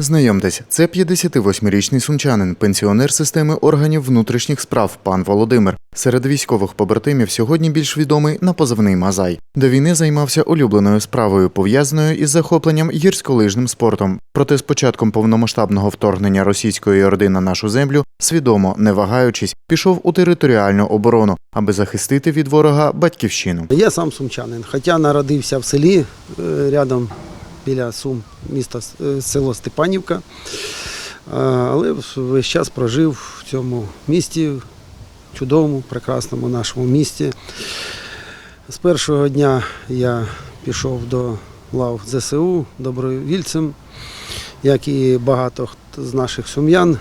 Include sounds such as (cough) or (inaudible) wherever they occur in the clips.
Знайомтесь, це 58-річний сумчанин, пенсіонер системи органів внутрішніх справ пан Володимир. Серед військових побратимів сьогодні більш відомий на позивний Мазай. До війни займався улюбленою справою, пов'язаною із захопленням гірськолижним спортом. Проте з початком повномасштабного вторгнення російської орди на нашу землю свідомо, не вагаючись, пішов у територіальну оборону, аби захистити від ворога батьківщину. Я сам сумчанин, хоча народився в селі е, рядом біля Сум, міста е, село Степанівка. Але весь час прожив в цьому місті, чудовому, прекрасному нашому місті. З першого дня я пішов до лав ЗСУ добровільцем, як і багато з наших сум'ян.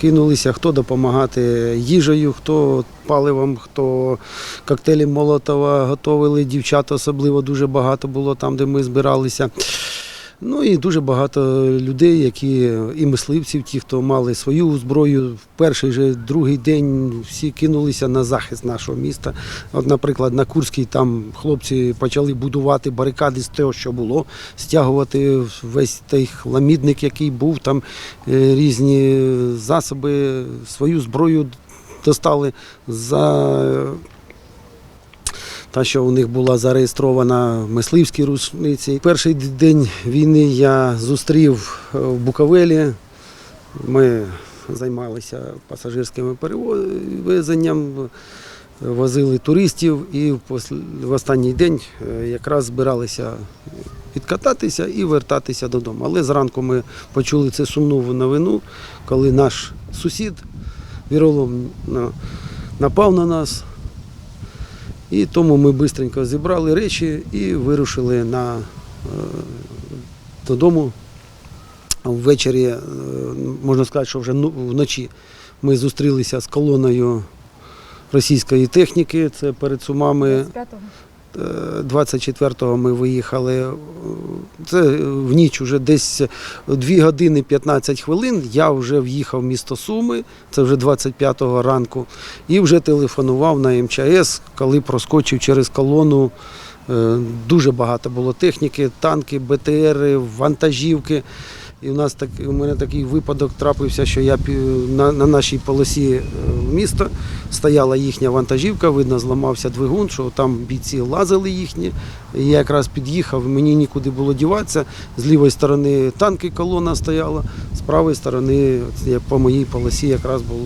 Кинулися хто допомагати їжею, хто паливом, хто коктейлі Молотова готовили. Дівчат особливо дуже багато було там, де ми збиралися. Ну і дуже багато людей, які і мисливців, ті, хто мали свою зброю. В перший же другий день всі кинулися на захист нашого міста. От, наприклад, на Курській там хлопці почали будувати барикади з того, що було, стягувати весь той хламідник, який був, там е, різні засоби, свою зброю достали за та, що у них була зареєстрована мисливській рушниці. Перший день війни я зустрів е, в Буковелі. Ми займалися пасажирським перевезенням, возили туристів і в останній день е, якраз збиралися відкататися і вертатися додому. Але зранку ми почули цю сумну новину, коли наш сусід віролом напав на нас. І тому ми швидко зібрали речі і вирушили на, е, додому. Ввечері, е, можна сказати, що вже ну- вночі ми зустрілися з колоною російської техніки. Це перед Сумами. 25-го. Е, 24-го ми виїхали. е, Це в ніч уже десь 2 години 15 хвилин. Я вже в'їхав в місто Суми, це вже 25-го ранку, і вже телефонував на МЧС, коли проскочив через колону. Е, Дуже багато було техніки, танки, БТРи, вантажівки. І у нас так, у мене такий випадок трапився, що я на, на нашій полосі е, міста стояла їхня вантажівка, видно, зламався двигун, що там бійці лазили їхні. І Я якраз під'їхав, мені нікуди було діватися. З лівої сторони танки колона стояла, з правої сторони, по моїй полосі якраз була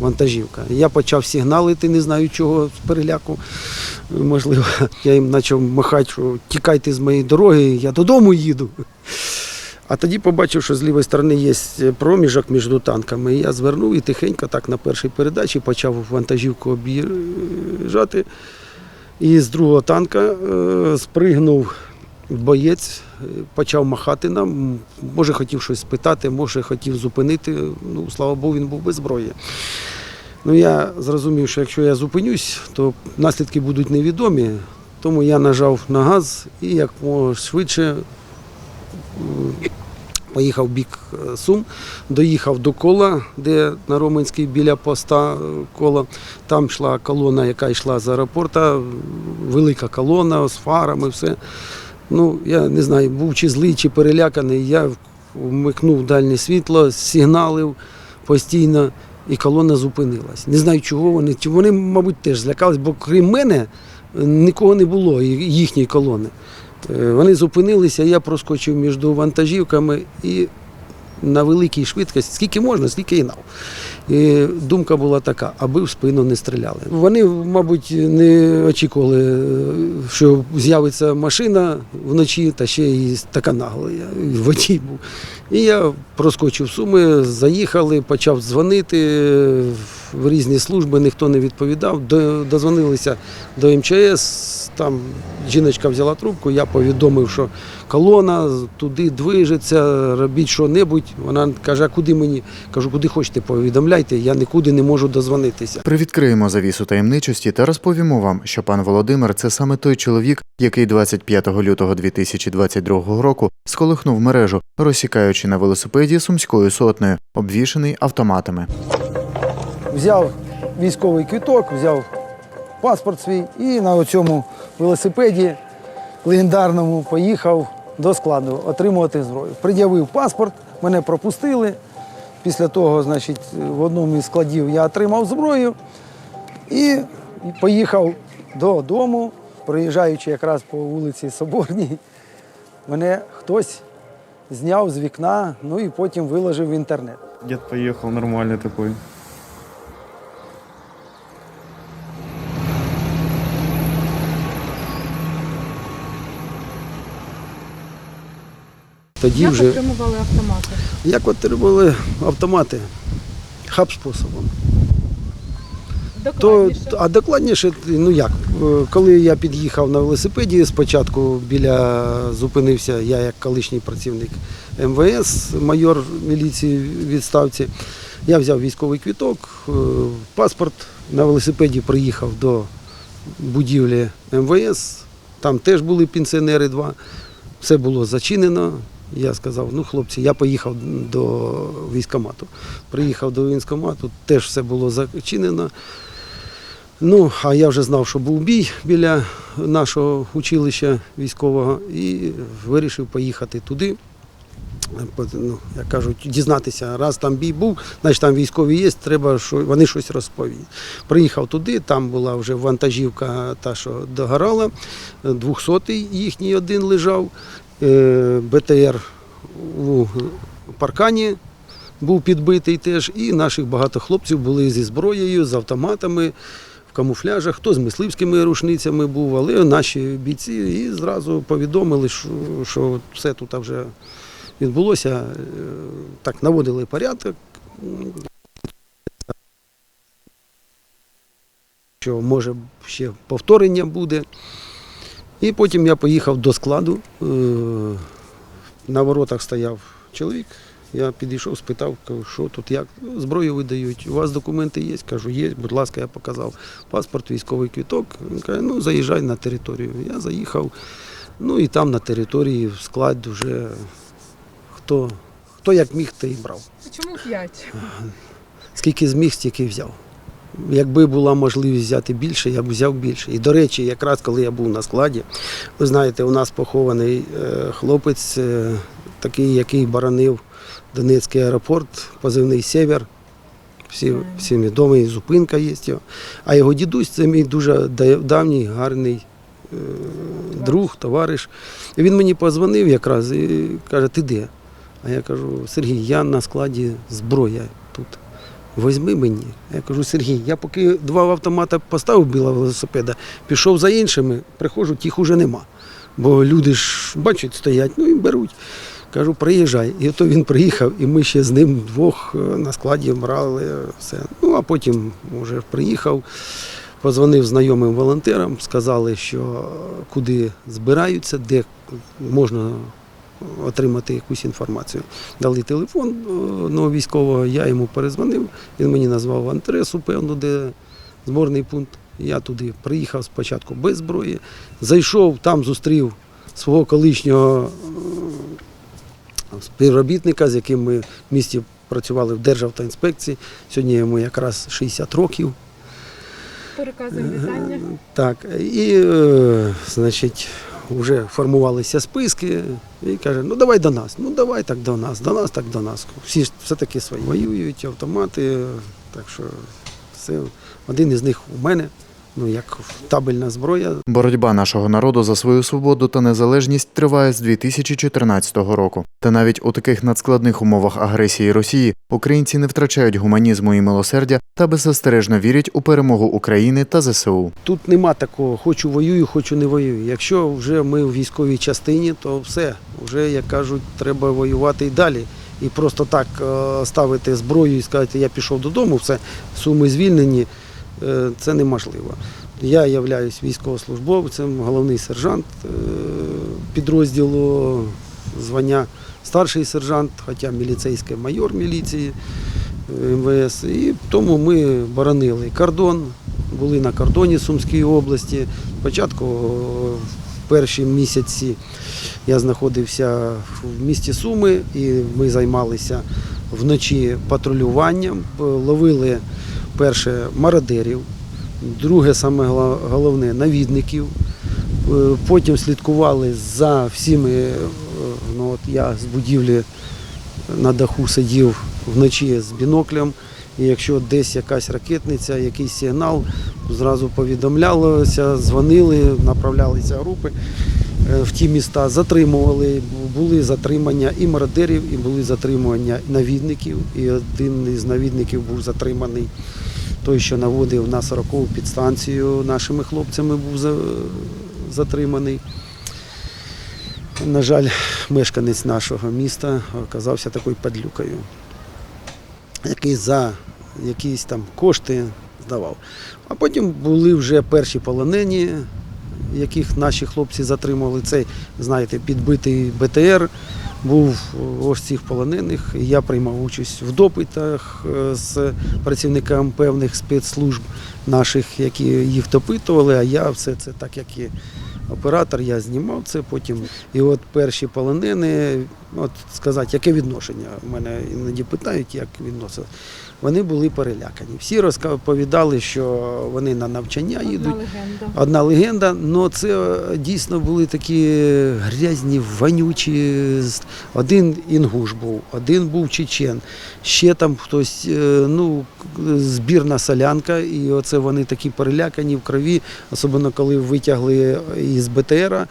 вантажівка. Я почав сигналити, не знаю чого, з переляку. Можливо, я їм почав махати, що тікайте з моєї дороги, я додому їду. А тоді побачив, що з лівої сторони є проміжок між танками. Я звернув і тихенько так на першій передачі почав вантажівку об'їжджати. І з другого танка е, спригнув боєць, е, почав махати нам. Може, хотів щось спитати, може, хотів зупинити. Ну, слава Богу, він був без зброї. Ну, я зрозумів, що якщо я зупинюсь, то наслідки будуть невідомі. Тому я нажав на газ і як швидше Поїхав бік е, Сум, доїхав до кола, де на Роменській біля поста е, кола. Там йшла колона, яка йшла з аеропорта, велика колона з фарами, все. Ну, я не знаю, був чи злий, чи переляканий. Я вмикнув дальнє світло, сигналив постійно, і колона зупинилась. Не знаю, чого вони. Вони, мабуть, теж злякались, бо крім мене е, нікого не було, їхньої колони. Е, Вони зупинилися, я проскочив між вантажівками і на великій швидкості, скільки можна, скільки і гнав. І думка була така, аби в спину не стріляли. Вони, мабуть, не очікували, е, що з'явиться машина вночі, та ще й така нагла. Я водій був. І я проскочив суми, заїхали, почав дзвонити в різні служби, ніхто не відповідав. Дозвонилися до МЧС. Там жіночка взяла трубку, я повідомив, що колона туди движеться, робіть що-небудь. Вона каже, а куди мені? Кажу, куди хочете, повідомляйте, я нікуди не можу дозвонитися. Привідкриємо завісу таємничості та розповімо вам, що пан Володимир це саме той чоловік, який 25 лютого 2022 року сколихнув мережу, розсікаючи на велосипеді сумською сотнею, обвішаний автоматами. Взяв військовий квіток, взяв паспорт свій і на цьому велосипеді легендарному поїхав до складу отримувати зброю. Пред'явив паспорт, мене пропустили. Після того, значить, в одному із складів я отримав зброю і поїхав додому, проїжджаючи якраз по вулиці Соборній. Мене хтось зняв з вікна, ну і потім виложив в інтернет. Дед поехал нормальный такой. Тоді Як вже отримували автомати? як отримали автомати хаб способом. То, а докладніше, ну як, е, коли я під'їхав на велосипеді, спочатку біля зупинився я як колишній працівник МВС, майор міліції відставці. Я взяв військовий квіток, е, паспорт на велосипеді приїхав до будівлі МВС. Там теж були пенсіонери два. Все було зачинено. Я сказав, ну хлопці, я поїхав до військкомату. Приїхав до військкомату, теж все було зачинено. Ну, а я вже знав, що був бій біля нашого училища військового і вирішив поїхати туди. Ну, як кажуть, дізнатися, раз там бій був, значить там військові є, треба, що вони щось розповіють. Приїхав туди, там була вже вантажівка, та, що догорала, 200-й їхній один лежав, БТР у паркані був підбитий теж, і наших багато хлопців були зі зброєю, з автоматами. В камуфляжах, хто з мисливськими рушницями був, але наші бійці і зразу повідомили, що, що все тут вже відбулося. Е, Так, наводили порядок. Що може ще повторення буде. І потім я поїхав до складу. Е, На воротах стояв чоловік. Я підійшов, спитав, кажу, що тут, як зброю видають. У вас документи є? Кажу, є, будь ласка, я показав паспорт, військовий квіток. Він каже, ну заїжджай на територію. Я заїхав. Ну і там на території в склад вже хто, хто як міг, той і брав. Чому п'ять? Скільки зміг, стільки взяв. Якби була можливість взяти більше, я б взяв більше. І до речі, якраз коли я був на складі, ви знаєте, у нас похований е, хлопець, е, такий, який боронив Донецький аеропорт, позивний Север. Всі, всім відомий, зупинка є його. А його дідусь це мій дуже давній, гарний е, друг, товариш. І він мені позвонив якраз і каже, ти де? А я кажу, Сергій, я на складі зброя тут. Возьми мені. Я кажу, Сергій, я поки два автомата поставив біля велосипеда, пішов за іншими, приходжу, тих уже нема. Бо люди ж бачать, стоять, ну і беруть. Кажу, приїжджай. І ото він приїхав, і ми ще з ним вдвох е, на складі брали все. Ну, а потім вже приїхав, позвонив знайомим волонтерам, сказали, що куди збираються, де можна отримати якусь інформацію. Дали телефон е, ну, військового, я йому перезвонив, він мені назвав адресу, певну, де зборний пункт. Я туди приїхав спочатку без зброї, зайшов, там зустрів свого колишнього е, співробітника, з яким ми в місті працювали в Державтоінспекції. Сьогодні йому якраз 60 років. Переказуємо вітання. Так, і, е, значить, вже формувалися списки, і каже, ну давай до нас, ну давай так до нас, до нас так до нас. Всі ж все-таки свої воюють, автомати, так що все. Один із них у мене, ну як табельна зброя. Боротьба нашого народу за свою свободу та незалежність триває з 2014 року. Та навіть у таких надскладних умовах агресії Росії українці не втрачають гуманізму і милосердя та беззастережно вірять у перемогу України та ЗСУ. Тут нема такого, хочу воюю, хочу не воюю. Якщо вже ми в військовій частині, то все, вже, як кажуть, треба воювати і далі. І просто так е, ставити зброю і сказати, я пішов додому, все, суми звільнені, це неможливо. Я являюсь військовослужбовцем, головний сержант е, підрозділу звання старший сержант, хоча міліцейський майор міліції е, МВС. І тому ми боронили кордон, були на кордоні Сумської області. Спочатку в перші місяці я знаходився в місті Суми і ми займалися вночі патрулюванням, е, ловили перше мародерів, друге, саме головне, навідників. Е, Потім слідкували за всіми, е, ну от я з будівлі на даху сидів вночі з біноклем. І якщо десь якась ракетниця, якийсь сигнал, зразу повідомлялося, дзвонили, направлялися групи е, в ті міста, затримували, були затримання і мародерів, і були затримування навідників. І один із навідників був затриманий, той, що наводив на 40-ту підстанцію нашими хлопцями, був затриманий. На жаль, мешканець нашого міста оказався такою падлюкою, який за якісь там кошти здавав. А потім були вже перші полонені, яких наші хлопці затримали. Цей, знаєте, підбитий БТР був ось цих полонених. Я приймав участь в допитах е, з працівниками певних спецслужб наших, які їх допитували, а я все це так, як і оператор, я знімав це потім. І от перші от сказати, яке відношення? У мене іноді питають, як відносили. Вони були перелякані. Всі розповідали, що вони на навчання Одна їдуть. легенда. Одна легенда, але це е, дійсно були такі грязні, вонючі. Один інгуш був, один був чечен, ще там хтось, е, ну, збірна солянка, і оце вони такі перелякані в крові, особливо коли витягли із БТРа.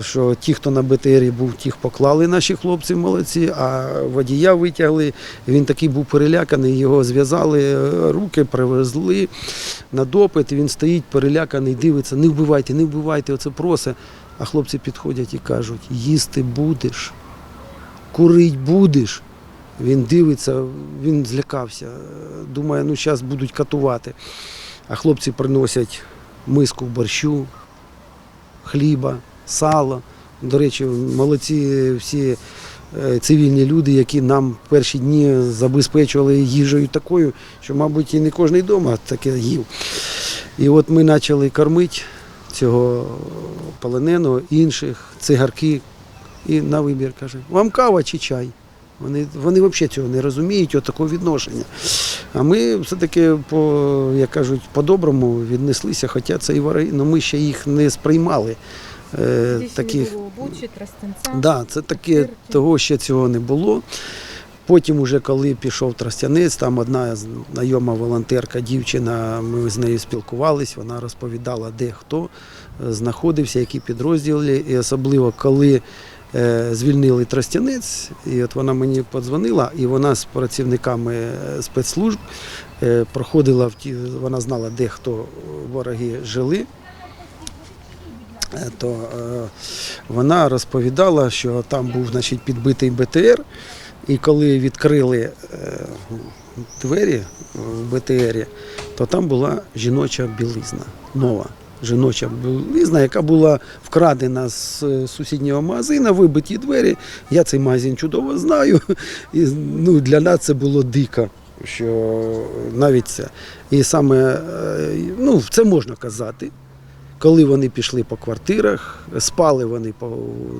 Що ті, хто на БТРі був, тих поклали наші хлопці молодці, а водія витягли. Він такий був переляканий, його зв'язали е, руки, привезли на допит. Він стоїть переляканий, дивиться, не вбивайте, не вбивайте, оце просить. А хлопці підходять і кажуть: їсти будеш, курить будеш. Він дивиться, він злякався. Думає, ну зараз будуть катувати. А хлопці приносять миску борщу, хліба, сало. До речі, молодці всі е, цивільні люди, які нам в перші дні забезпечували їжею такою, що, мабуть, і не кожен вдома таке їв. І от ми почали кормити цього полоненого, інших, цигарки. І на вибір каже, вам кава чи чай? Вони, вони взагалі цього не розуміють, от такого відношення. А ми все-таки, по, як кажуть, по-доброму віднеслися, хоча це і вороги, але ми ще їх не сприймали. Е, таких, Бучі, Да, це таке, того ще цього не було. Потім, уже коли пішов Тростянець, там одна знайома волонтерка, дівчина, ми з нею спілкувались, вона розповідала, де хто е, знаходився, які підрозділи, і особливо коли е, звільнили Тростянець, і от вона мені подзвонила, і вона з працівниками е, спецслужб проходила в ті, вона знала, де хто вороги жили. Е, То е, вона розповідала, що там був значить, підбитий БТР, і коли відкрили е, двері в БТРі, то там була жіноча білизна, нова жіноча білизна, яка була вкрадена з сусіднього магазину, вибиті двері. Я цей магазин чудово знаю. (laughs) І ну, для нас це було дико. Що навіть це. І саме ну, це можна казати. Коли вони пішли по квартирах, спали вони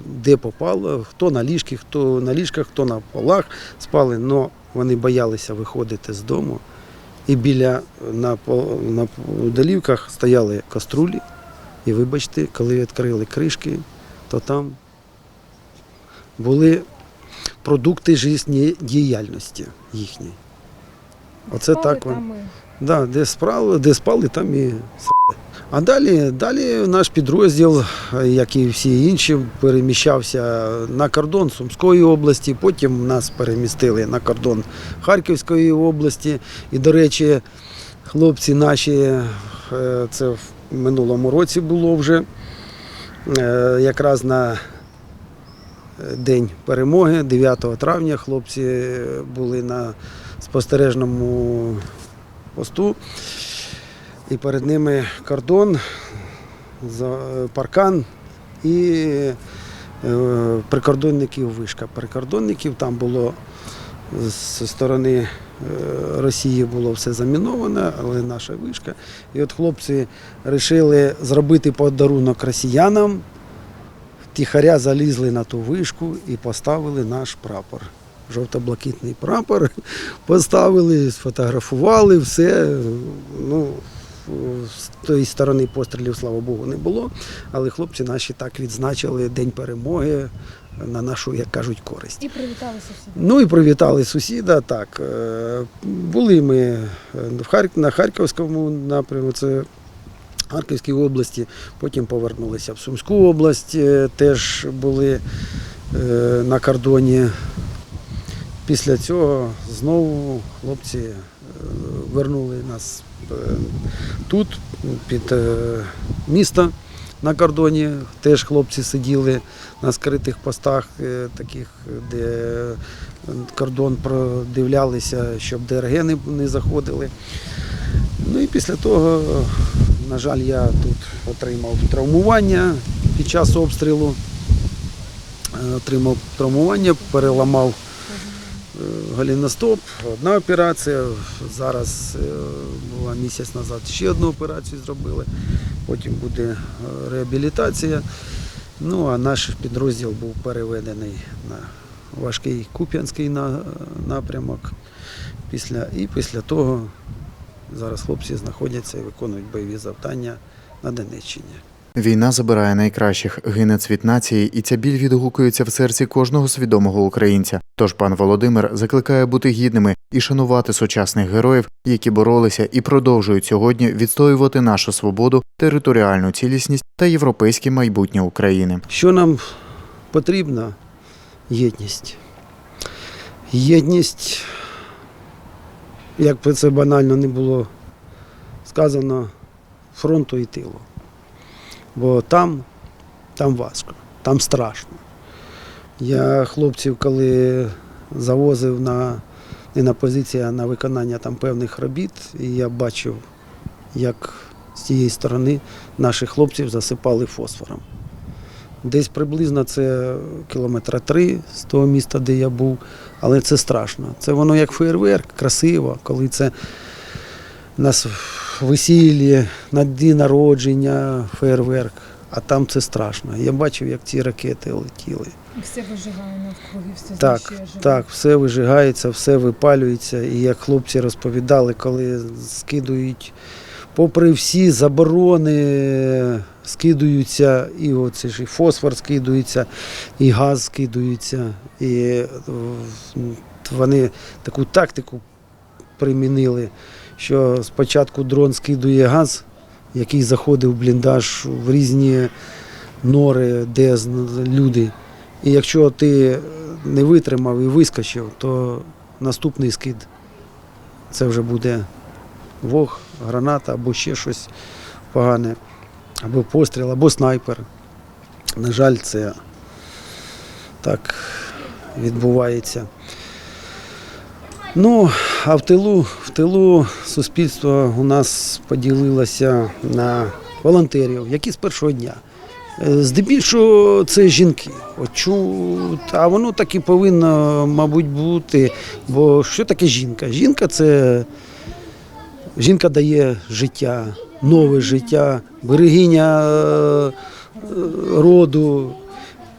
де попало, хто на ліжки, хто на ліжках, хто на полах спали, але вони боялися виходити з дому. І біля на, на долівках стояли каструлі. І вибачте, коли відкрили кришки, то там були продукти життєдіяльності їхні. Оце Спали так вони. там і Да, де спали, де спали, там і спали. А далі, далі наш підрозділ, як і всі інші, переміщався на кордон Сумської області, потім нас перемістили на кордон Харківської області. І, до речі, хлопці наші, е, це в минулому році було вже, е, якраз на е, День перемоги, 9 травня, хлопці були на спостережному посту. І перед ними кордон, паркан і е, прикордонників вишка. Прикордонників там було з сторони е, Росії було все заміновано, але наша вишка. І от хлопці вирішили зробити подарунок росіянам. Тихаря залізли на ту вишку і поставили наш прапор. Жовто-блакитний прапор (laughs) поставили, сфотографували, все. Ну, з тої сторони пострілів, слава Богу, не було. Але хлопці наші так відзначили День перемоги на нашу, як кажуть, користь. І привітали сусідів. Ну і привітали сусіда. Так Е, були ми е, на Харківському напрямку, це Харківській області. Потім повернулися в Сумську область, е, теж були на кордоні. Після цього знову хлопці вернули нас тут, під е, місто на кордоні. Теж хлопці сиділи на скритих постах, е, таких, де кордон продивлялися, щоб ДРГ не, заходили. Ну і після того, на жаль, я тут отримав травмування під час обстрілу. Е, Отримав травмування, переламав голіностоп, одна операція. Зараз е, була місяць назад ще одну операцію зробили. Потім буде е, реабілітація. Ну а наш підрозділ був переведений на важкий Куп'янський напрямок. Після, і після того зараз хлопці знаходяться і виконують бойові завдання на Донеччині. Війна забирає найкращих, гине цвіт нації, і ця біль відгукується в серці кожного свідомого українця. Тож пан Володимир закликає бути гідними і шанувати сучасних героїв, які боролися і продовжують сьогодні відстоювати нашу свободу, територіальну цілісність та європейське майбутнє України. Що нам потрібна? Єдність. Єдність, як би це банально не було сказано, фронту і тилу. Бо там, там важко, там страшно. Я хлопців, коли завозив на, не на позиції, а на виконання там певних робіт, і я бачив, як з тієї сторони наших хлопців засипали фосфором. Десь приблизно це кілометра три з того міста, де я був, але це страшно. Це воно як фейерверк, красиво, коли це нас весілля, на дні народження, фейерверк, а там це страшно. Я бачив, як ці ракети летіли. І все вижигає навкруги, все Так, живе. так, все вижигається, все випалюється. І як хлопці розповідали, коли скидують, попри всі заборони, скидуються, і оце ж і фосфор скидується, і газ скидується. І е, вони таку тактику примінили, що спочатку дрон скидує газ, який заходив в бліндаж в різні нори, де люди. І якщо ти не витримав і вискочив, то наступний скид це вже буде вог, граната або ще щось погане, або постріл, або снайпер. На жаль, це так відбувається. Ну, а в тилу, в тилу суспільство у нас поділилося на волонтерів, які з першого дня. Е, Здебільшого це жінки. А воно так і повинно, мабуть, бути. Бо що таке жінка? Жінка це жінка дає життя, нове життя, берегиня е, роду.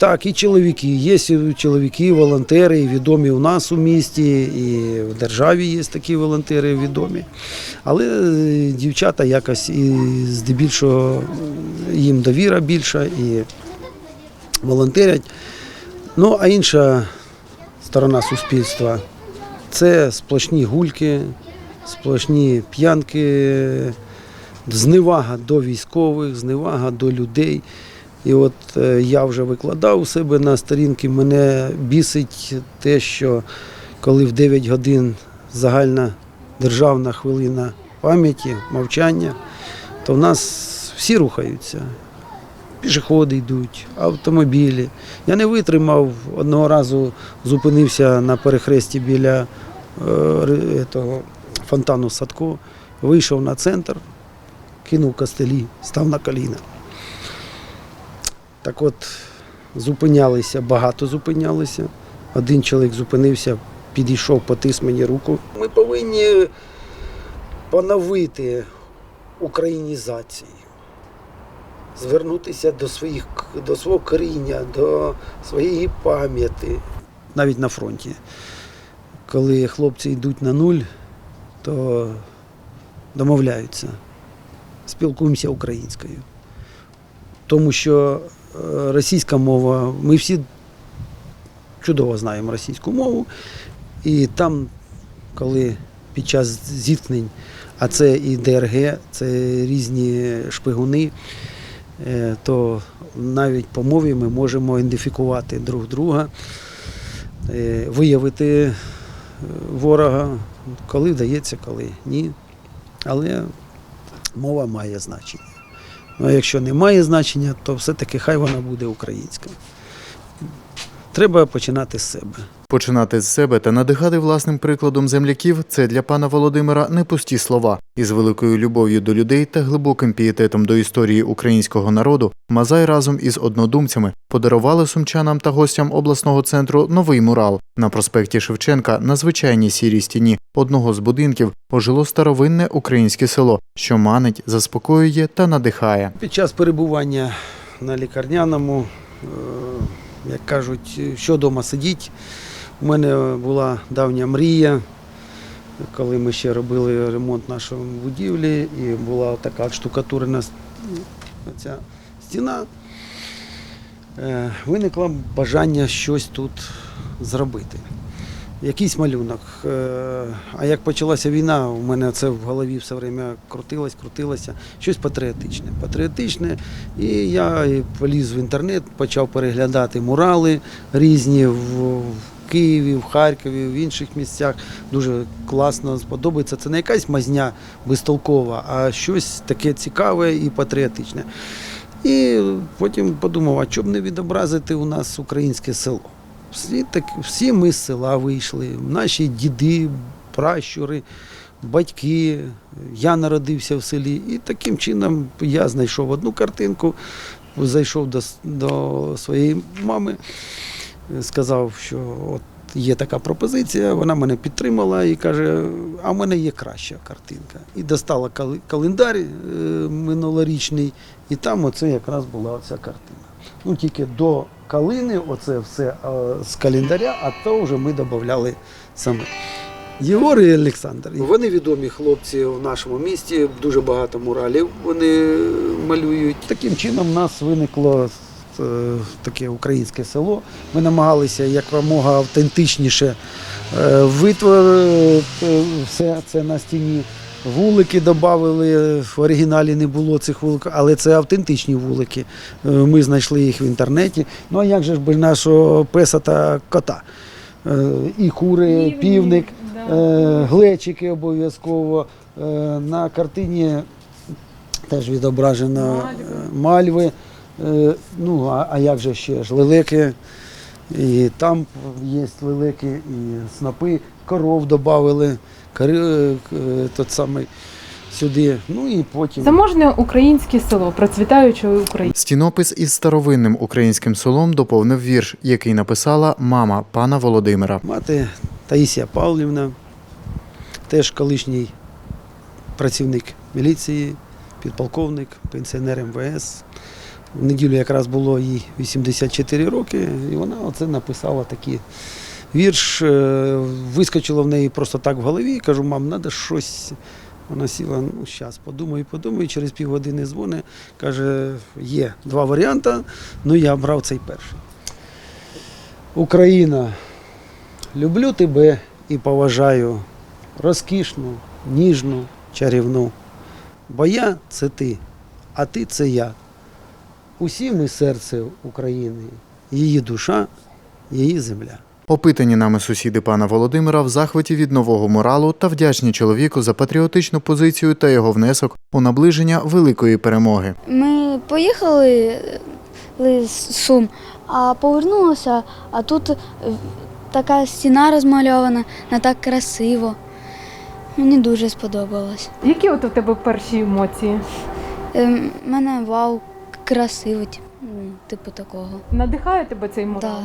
Так, і чоловіки. Є і чоловіки, волонтери, і відомі у нас у місті, і в державі є такі волонтери відомі. Але е, дівчата якось і здебільшого їм довіра більша і волонтерять. Ну, а інша сторона суспільства це сплошні гульки, сплошні п'янки, зневага до військових, зневага до людей. І от е, я вже викладав у себе на сторінки, мене бісить те, що коли в 9 годин загальна державна хвилина пам'яті, мовчання, то в нас всі рухаються. Пішоходи йдуть, автомобілі. Я не витримав, одного разу зупинився на перехресті біля е, того фонтану Садко, вийшов на центр, кинув костелі, став на коліна. Так от зупинялися, багато зупинялися. Один чоловік зупинився, підійшов, потис мені руку. Ми повинні поновити українізацію, звернутися до, своїх, до свого коріння, до своєї пам'яті. Навіть на фронті. Коли хлопці йдуть на нуль, то домовляються, спілкуємося українською. Тому що російська мова, ми всі чудово знаємо російську мову. І там, коли під час зіткнень, а це і ДРГ, це різні шпигуни, е, то навіть по мові ми можемо ідентифікувати друг друга, е, виявити е, ворога, коли вдається, коли ні. Але мова має значення. Ну, а якщо не має значення, то все-таки хай вона буде українська. Треба починати з себе. Починати з себе та надихати власним прикладом земляків це для пана Володимира не пусті слова. Із великою любов'ю до людей та глибоким пієтетом до історії українського народу Мазай разом із однодумцями подарували сумчанам та гостям обласного центру новий мурал. На проспекті Шевченка на звичайній сірій стіні одного з будинків ожило старовинне українське село, що манить, заспокоює та надихає. Під час перебування на лікарняному, е, як кажуть, що вдома сидіть. У мене була давня мрія, коли ми ще робили ремонт нашої будівлі, і була така штукатурена ця стіна. Е, Виникло бажання щось тут зробити. Якийсь малюнок. Е, А як почалася війна, у мене це в голові все время крутилось, крутилося. Щось патріотичне. Патріотичне. І я поліз в інтернет, почав переглядати мурали різні в, Києві, в Харкові, в інших місцях. Дуже класно сподобається. Це не якась мазня безтолкова, а щось таке цікаве і патріотичне. І потім подумав, а чому не відобразити у нас українське село? Всі, так, всі ми з села вийшли, наші діди, пращури, батьки. Я народився в селі. І таким чином я знайшов одну картинку, зайшов до, до своєї мами, сказав, що от є така пропозиція, вона мене підтримала і каже, а в мене є краща картинка. І достала календар е, минулорічний, і там оце якраз була ця картина. Ну тільки до калини, оце все е, з календаря, а то вже ми додавали саме. Єгор і Олександр. Вони відомі хлопці в нашому місті, дуже багато муралів вони малюють. Таким чином в нас виникло таке українське село. Ми намагалися якомога автентичніше е, витворити все це на стіні. Вулики додали, в оригіналі не було цих вулик, але це автентичні вулики. Е, Ми знайшли їх в інтернеті. Ну а як же ж без нашого песа та кота? Е, І кури, півник, е, глечики обов'язково. Е, На картині теж відображено Мальви. Е. Е, Ну, а, а як же ще ж лелеки? І там є лелеки, і снопи, коров додали, тот самий сюди. Ну і потім. Заможне українське село, процвітаючої України. Стінопис із старовинним українським селом доповнив вірш, який написала мама пана Володимира. Мати Таїсія Павлівна, теж колишній працівник міліції, підполковник, пенсіонер МВС. В неділю якраз було їй 84 роки, і вона оце написала такий вірш. Е, Вискочило в неї просто так в голові. Кажу, мам, треба щось. Вона сіла, ну, зараз подумаю, подумаю, через півгодини дзвони. Каже, є два варіанти, ну я брав цей перший. Україна, люблю тебе і поважаю, розкішну, ніжну, чарівну. Бо я це ти, а ти це я. Усі ми серце України, її душа, її земля. Опитані нами сусіди пана Володимира в захваті від нового моралу та вдячні чоловіку за патріотичну позицію та його внесок у наближення великої перемоги. Ми поїхали е, з Сум, а повернулися, а тут е, така стіна розмальована, не так красиво. Мені дуже сподобалось. Які от у тебе перші емоції? Е, мене вау, красиво, ну, типу такого. Надихає тебе цей мурал? Да.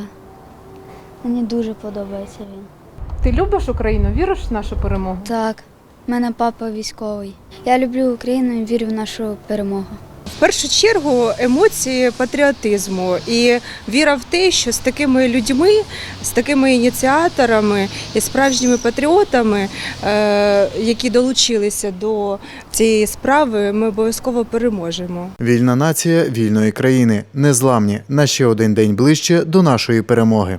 Мені дуже подобається він. Ти любиш Україну? Віриш в нашу перемогу? Так, У мене папа військовий. Я люблю Україну і вірю в нашу перемогу. В першу чергу емоції патріотизму і віра в те, що з такими людьми, з такими ініціаторами і справжніми патріотами, е, які долучилися до цієї справи, ми обов'язково переможемо. Вільна нація вільної країни, незламні на ще один день ближче до нашої перемоги.